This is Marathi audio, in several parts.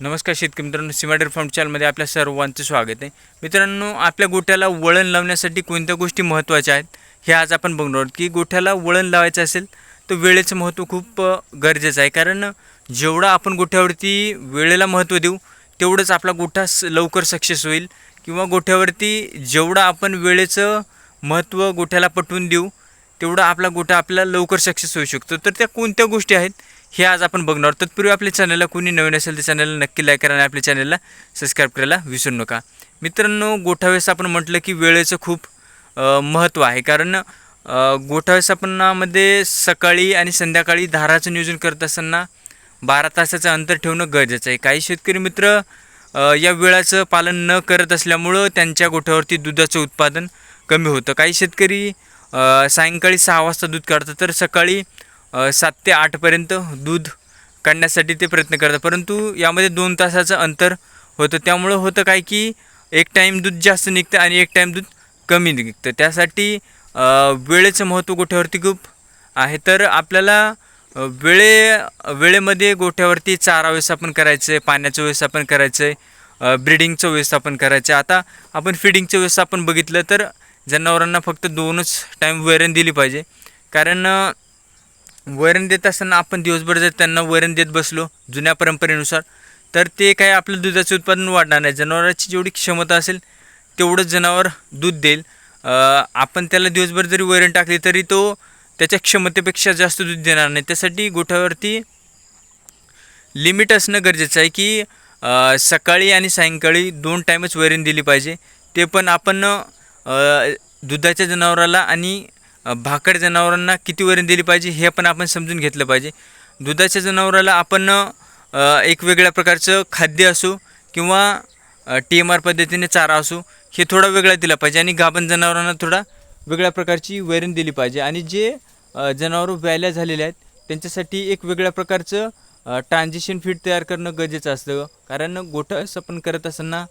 नमस्कार शेतकरी मित्रांनो सिमाडेर फार्म चॅनलमध्ये आपल्या सर्वांचं स्वागत आहे. मित्रांनो आपल्या गोठ्याला वळण लावण्यासाठी कोणत्या गोष्टी महत्त्वाच्या आहेत हे आज आपण बघणार आहोत. की गोठ्याला वळण लावायचं असेल तर वेळेचं महत्त्व खूप गरजेचं आहे. कारण जेवढं आपण गोठ्यावरती वेळेला महत्त्व देऊ तेवढंच आपला गोठा स लवकर सक्सेस होईल. किंवा गोठ्यावरती जेवढं आपण वेळेचं महत्त्व गोठ्याला पटवून देऊ तेवढा आपला गोठा आपला लवकर सक्सेस होऊ शकतो. तर त्या कोणत्या गोष्टी आहेत हे आज आपण बघणार तत्पूर्वी आपल्या चॅनलला कोणी नवीन असेल तर चॅनलला नक्की लाईक करा आणि आपल्या चॅनलला सबस्क्राईब करायला विसरू नका. मित्रांनो गोठावेस आपण म्हटलं की वेळेचं खूप महत्त्व आहे. कारण अ, सकाळी आणि संध्याकाळी धाराचं नियोजन करत असताना बारा तासाचं अंतर ठेवणं गरजेचं आहे. काही शेतकरी मित्र या वेळाचं पालन न करत असल्यामुळं त्यांच्या गोठ्यावरती दुधाचं उत्पादन कमी होतं. काही शेतकरी सायंकाळी सहा वाजता दूध काढतात तर सकाळी सात ते आठपर्यंत दूध काढण्यासाठी ते प्रयत्न करतात. परंतु यामध्ये दोन तासाचं अंतर होतं. त्यामुळं होतं काय की एक टाईम दूध जास्त निघतं आणि एक टाईम दूध कमी निघतं. त्यासाठी वेळेचं महत्त्व गोठ्यावरती खूप आहे. तर आपल्याला वेळे वेळेमध्ये गोठ्यावरती चारा व्यवस्थापन करायचं आहे पाण्याचं व्यवस्थापन करायचं आहे ब्रिडिंगचं व्यवस्थापन करायचं आहे आता आपण फिडिंगचं व्यवस्थापन बघितलं तर जनावरांना फक्त दोनच टाईम वैरण दिली पाहिजे. कारण वैरण देत असताना आपण दिवसभर जर त्यांना वैरण देत बसलो जुन्या परंपरेनुसार तर ते काय आपलं दुधाचं उत्पादन वाढणार नाही. जनावराची जेवढी क्षमता असेल तेवढंच जनावर दूध देईल. आपण त्याला दिवसभर जरी वैरण टाकली तरी तो त्याच्या क्षमतेपेक्षा जास्त दूध देणार नाही. त्यासाठी गोठ्यावरती लिमिट असणं गरजेचं आहे की सकाळी आणि सायंकाळी दोन टाईमच वैरण दिली पाहिजे. ते पण आपण दुधाच्या जनावराला आणि भाकड जनावरांना किती वरण दिली पाहिजे हे पण आपण समजून घेतलं पाहिजे. दुधाच्या जनावराला आपण एक वेगळ्या प्रकारचं खाद्य असो किंवा टी एम आर पद्धतीने चारा असो हे थोडा वेगळा दिला पाहिजे आणि गाभण जनावरांना थोडा वेगळ्या प्रकारची वैरण दिली पाहिजे. आणि जे जनावरं व्याल्या झालेले आहेत त्यांच्यासाठी एक वेगळ्या प्रकारचं ट्रान्झिशन फीड तयार करणं गरजेचं असतं. कारण गोठा सपन करत असताना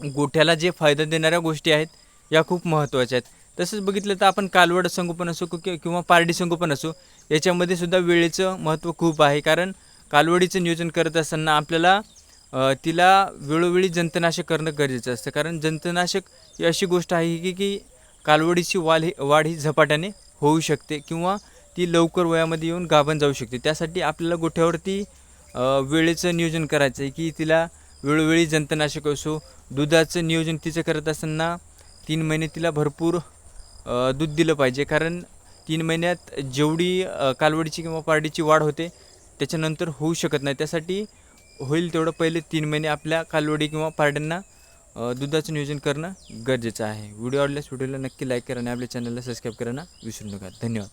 गोठ्याला जे फायदा देणाऱ्या गोष्टी आहेत या खूप महत्त्वाच्या आहेत. तसंच बघितलं तर आपण कालवड संगोपन असो कि- किंवा पारडी संगोपन असो याच्यामध्ये सुद्धा वेळेचं महत्त्व खूप आहे. कारण कालवडीचं नियोजन करत असताना आपल्याला तिला वेळोवेळी जंतनाशक करणं गरजेचं असतं. कारण जंतनाशक ही अशी गोष्ट आहे की की कालवडीची वाल ही वाढ ही झपाट्याने होऊ शकते किंवा ती लवकर वयामध्ये येऊन गाभण जाऊ शकते. त्यासाठी आपल्याला गोठ्यावरती वेळेचं नियोजन करायचं आहे की तिला वेळोवेळी जंतनाशक असो दुधाचं नियोजन तिचं करत असताना तीन महिने तिला भरपूर दूध दिलं पाहिजे. कारण तीन महिन्यात जेवढी कालवडीची किंवा पारडीची वाढ होते त्याच्यानंतर होऊ शकत नाही. त्यासाठी होईल तेवढं पहिले तीन महिने आपल्या कालवडी किंवा पारड्यांना दुधाचं नियोजन करणं गरजेचं आहे. व्हिडिओ आवडल्यास व्हिडिओला नक्की लाईक करा आणि आपल्या चॅनलला सबस्क्राईब करायला विसरू नका. धन्यवाद.